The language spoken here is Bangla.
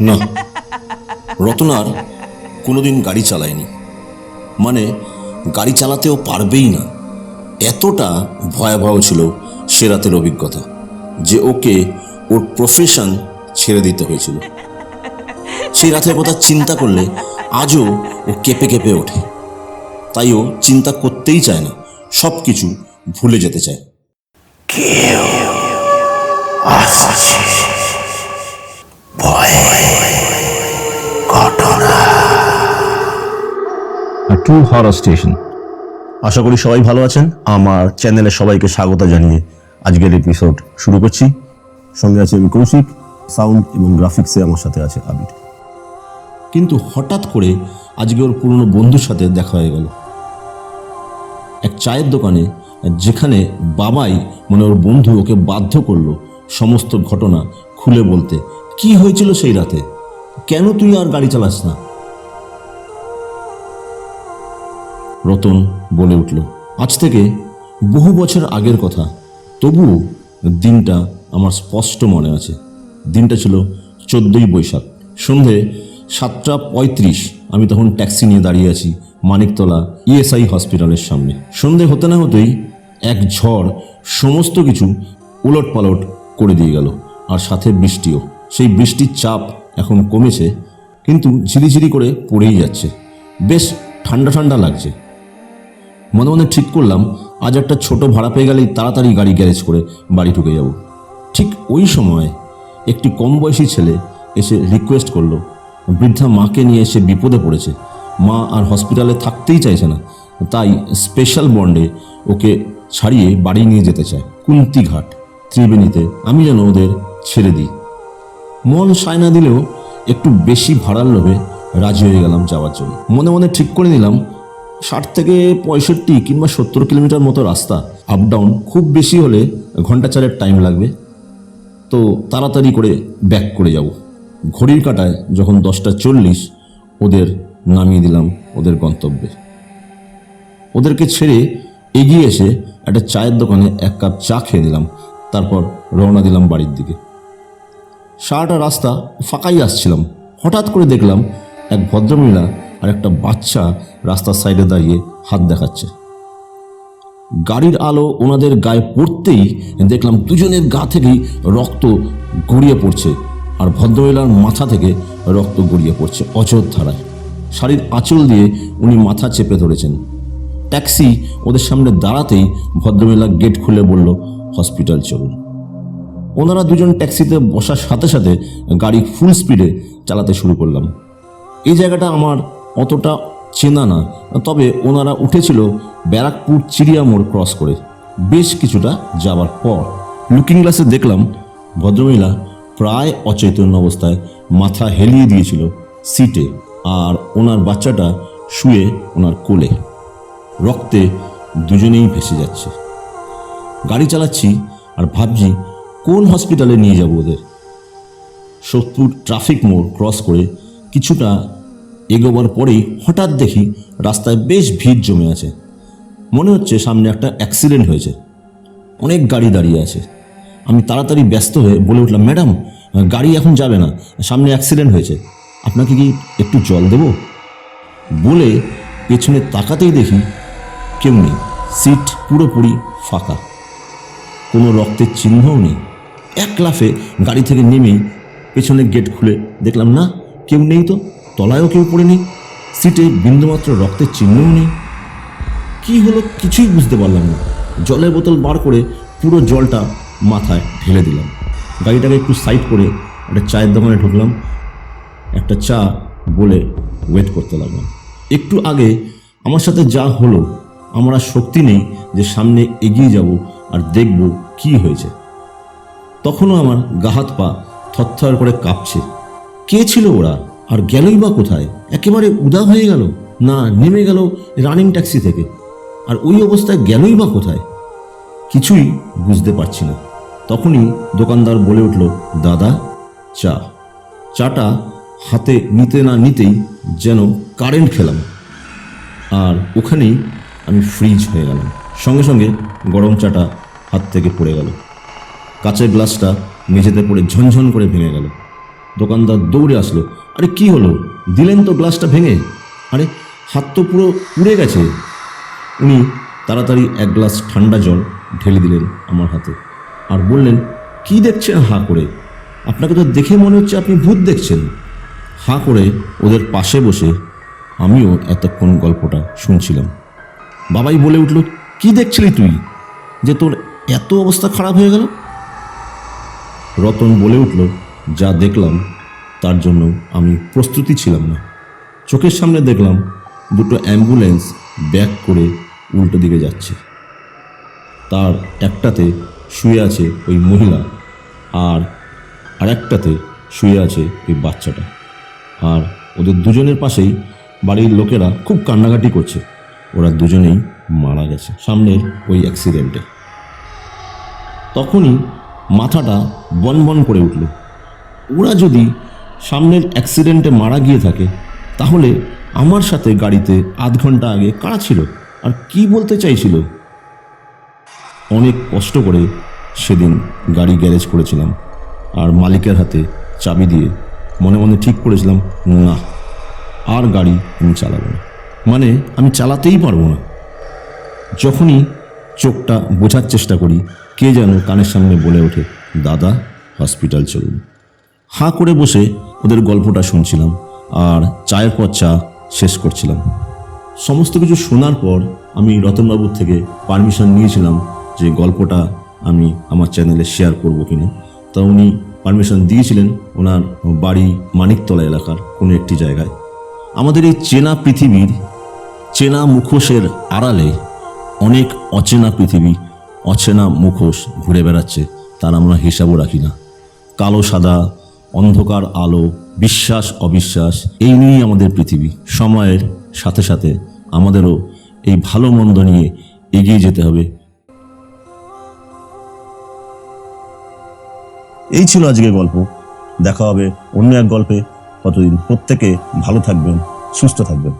না, রতনার কোনোদিন গাড়ি চালায়নি। মানে গাড়ি চালাতেও পারবেই না। এতটা ভয়াবহ ছিল সে রাতের অভিজ্ঞতা, যে ওকে ওর প্রফেশন ছেড়ে দিতে হয়েছিল। সেই রাতের কথা চিন্তা করলে আজও ও কেঁপে কেঁপে ওঠে। তাই ও চিন্তা করতেই চায় না সব কিছু ভুলে যেতে চায়। টু হরর স্টেশন আশা করি সবাই ভালো আছেন। আমার চ্যানেলে সবাইকে স্বাগত জানিয়ে আজকের এপিসোড শুরু করছি। সঙ্গে আছে আমি কৌশিক সাউন্ড এবং গ্রাফিক্সে আমার সাথে আছে আবির। কিন্তু হঠাৎ করে আজকে ওর পুরনো বন্ধুর সাথে দেখা হয়ে গেল। এক চায়ের দোকানে যেখানে বাবাই মানে ওর বন্ধু ওকে বাধ্য করল সমস্ত ঘটনা খুলে বলতে। কি হয়েছিল সেই রাতে? কেন তুই আর গাড়ি চালাস না? রতন বলে উঠল, আজ থেকে বহু বছর আগের কথা। তবুও দিনটা আমার স্পষ্ট মনে আছে। দিনটা ছিল চোদ্দই বৈশাখ। সন্ধে সাতটা পঁয়ত্রিশ আমি তখন ট্যাক্সি নিয়ে দাঁড়িয়ে আছি মানিকতলা ইএসআই হসপিটালের সামনে। সন্ধে হতে না হতেই এক ঝড় সমস্ত কিছু উলট পালট করে দিয়ে গেল, আর সাথে বৃষ্টিও। সেই বৃষ্টির চাপ এখন কমেছে, কিন্তু ঝিরিঝিরি করে পড়েই যাচ্ছে। বেশ ঠান্ডা ঠান্ডা লাগছে। মনে মনে ঠিক করলাম, আজ একটা ছোট ভাড়া পেয়ে গেলেই তাড়াতাড়ি গাড়ি গ্যারেজ করে বাড়ি ঢুকে যাব। ঠিক ওই সময় একটি কম বয়সী ছেলে এসে রিকোয়েস্ট করল। বৃদ্ধা মাকে নিয়ে এসে বিপদে পড়েছে। মা আর হসপিটালে থাকতেই চাইছে না, তাই স্পেশাল বন্ডে ওকে ছাড়িয়ে বাড়ি নিয়ে যেতে চায়। কুন্তিঘাট, ত্রিবেণীতে আমি যেন ওদের ছেড়ে দিই। মন সায় না দিলেও একটু বেশি ভাড়ার লোভে রাজি হয়ে গেলাম যাওয়ার জন্য। মনে মনে ঠিক করে নিলাম, ষাট থেকে পঁয়ষট্টি কিংবা সত্তর কিলোমিটার মতো রাস্তা আপ ডাউন খুব বেশি হলে ঘণ্টা চারের টাইম লাগবে। তো তাড়াতাড়ি করে ব্যাক করে যাব। ঘড়ির কাটায় যখন দশটা চল্লিশ, ওদের নামিয়ে দিলাম ওদের গন্তব্যে। ওদেরকে ছেড়ে এগিয়ে এসে একটা চায়ের দোকানে এক কাপ চা খেয়ে দিলাম তারপর রওনা দিলাম বাড়ির দিকে। সারাটা রাস্তা ফাঁকাই আসছিলাম। হঠাৎ করে দেখলাম এক ভদ্রমহিলা আর একটা বাচ্চা রাস্তার সাইডে দাঁড়িয়ে হাত দেখাচ্ছে। গাড়ির আলো ওনাদের গায়ে পড়তেই দেখলাম দুজনের গা থেকেই রক্ত গড়িয়ে পড়ছে আর ভদ্রমহিলার মাথা থেকে রক্ত গড়িয়ে পড়ছে অজর ধারায়। শাড়ির আঁচল দিয়ে উনি মাথা চেপে ধরেছেন। ট্যাক্সি ওদের সামনে দাঁড়াতেই ভদ্রমহিলা গেট খুলে বলল, হসপিটাল চলুন। ওনারা দুজন ট্যাক্সিতে বসার সাথে সাথে গাড়ি ফুল স্পিডে চালাতে শুরু করলাম। এই জায়গাটা আমার অতটা চেনা না, তবে ওনারা উঠেছিল ব্যারাকপুর চিড়িয়া মোড় ক্রস করে। বেশ কিছুটা যাওয়ার পর লুকিং গ্লাসে দেখলাম ভদ্রমহিলা প্রায় অচৈতন্য অবস্থায় মাথা হেলিয়ে দিয়েছিল সিটে আর ওনার বাচ্চাটা শুয়ে ওনার কোলে। রক্তে দুজনেই ভেসে যাচ্ছে। গাড়ি চালাচ্ছি আর ভাবছি কোন হসপিটালে নিয়ে যাব ওদের? সোদপুর ট্রাফিক মোড় ক্রস করে কিছুটা এগোবার পরেই হঠাৎ দেখি রাস্তায় বেশ ভিড় জমে আছে। মনে হচ্ছে সামনে একটা অ্যাক্সিডেন্ট হয়েছে। অনেক গাড়ি দাঁড়িয়ে আছে। আমি তাড়াতাড়ি ব্যস্ত হয়ে বলে উঠলাম, ম্যাডাম, গাড়ি এখন যাবে না, সামনে অ্যাক্সিডেন্ট হয়েছে। আপনাকে কি একটু জল দেব? বলে পেছনে তাকাতেই দেখি কেউ নেই। সিট পুরোপুরি ফাঁকা। কোনো রক্তের চিহ্নও নেই। এক লাফে গাড়ি থেকে নেমেই পেছনের গেট খুলে দেখলাম, না, কেউ নেই তো। তলায়ও কেউ পড়ে নেই। সিটে বিন্দুমাত্র রক্তের চিহ্নও নেই। কি হলো কিছুই বুঝতে পারলাম না। জলের বোতল বার করে পুরো জলটা মাথায় ঢেলে দিলাম। গাড়িটাকে একটু সাইড করে একটা চায়ের দোকানে ঢুকলাম। একটা চা বলে ওয়েট করতে লাগলাম। একটু আগে আমার সাথে যা হলো, আমার শক্তি নেই যে সামনে এগিয়ে যাব আর দেখব কি হয়েছে। তখনও আমার গাহাত পা থরথর করে কাঁপছে। কে ছিল ওরা? আর গেলই বা কোথায়? একেবারে উদা হয়ে গেল? না, নেমে গেল রানিং ট্যাক্সি থেকে। আর ওই অবস্থায় গেলই বা কোথায়? কিছুই বুঝতে পারছি না। তখনই দোকানদার বলে উঠল, দাদা, চা। চাটা হাতে নিতে না নিতেই যেন কারেন্ট খেলাম। আর ওখানেই আমি ফ্রিজ হয়ে গেলাম। সঙ্গে সঙ্গে গরম চাটা হাত থেকে পড়ে গেল। কাচের গ্লাসটা মেঝেতে পড়ে ঝনঝন করে ভেঙে গেল। দোকানদার দৌড়ে আসলো, আরে কি হলো? দিলেন তো গ্লাসটা ভেঙে? আরে হাত তো পুরো উড়ে গেছে। উনি তাড়াতাড়ি এক গ্লাস ঠান্ডা জল ঢেলে দিলেন আমার হাতে আর বললেন, কি দেখছেন হাঁ করে? আপনাকে তো দেখে মনে হচ্ছে আপনি ভূত দেখছেন। হাঁ করে ওদের পাশে বসে আমিও এতক্ষণ গল্পটা শুনছিলাম। বাবাই বলে উঠল, কি দেখছিলি তুই? যে তোর এত অবস্থা খারাপ হয়ে গেল? রতন বলে উঠল, যা দেখলাম, তার জন্য আমি প্রস্তুতি ছিলাম না। চোখের সামনে দেখলাম দুটো অ্যাম্বুলেন্স ব্যাক করে উল্টো দিকে যাচ্ছে। তার একটাতে শুয়ে আছে ওই মহিলা আর আরেকটাতে শুয়ে আছে ওই বাচ্চাটা। আর ওদের দুজনের পাশেই বাড়ির লোকেরা খুব কান্নাকাটি করছে। ওরা দুজনেই মারা গেছে সামনের ওই অ্যাক্সিডেন্টে। তখনই মাথাটা বনবন করে উঠল। ওরা যদি সামনের অ্যাক্সিডেন্টে মারা গিয়ে থাকে, তাহলে আমার সাথে গাড়িতে আধ ঘণ্টা আগে কারা ছিল? আর কি বলতে চাইছিল? অনেক কষ্ট করে সেদিন গাড়ি গ্যারেজ করেছিলাম, আর মালিকের হাতে চাবি দিয়ে মনে মনে ঠিক করেছিলাম, না, আর গাড়ি আমি চালাবো না। মানে আমি চালাতেই পারব না। যখনই চোখটা বোঝার চেষ্টা করি কে যেন কানের সামনে বলে ওঠে, দাদা, হসপিটাল চলুন। হাঁ করে বসে ওদের গল্পটা শুনছিলাম আর চায়ের পর চা শেষ করছিলাম। সমস্ত কিছু শোনার পর আমি রতনবাবুর থেকে পারমিশন নিয়েছিলাম যে গল্পটা আমি আমার চ্যানেলে শেয়ার করব কিনা। তা উনি পারমিশন দিয়েছিলেন ওনার বাড়ি মানিকতলা এলাকার কোনো একটি জায়গায়। আমাদের এই চেনা পৃথিবীর চেনা মুখোশের আড়ালে অনেক অচেনা পৃথিবী অচেনা মুখোশ ঘুরে বেড়াচ্ছে, তার আমরা হিসাবও রাখি না। কালো সাদা, অন্ধকার আলো, বিশ্বাস, অবিশ্বাস, এই নিয়েই আমাদের পৃথিবী। সময়ের সাথে সাথে আমাদেরও এই ভালো মন্দ নিয়ে এগিয়ে যেতে হবে। এই ছিল আজকের গল্প। দেখা হবে অন্য এক গল্পে। কতদিন প্রত্যেকে ভালো থাকবেন, সুস্থ থাকবেন।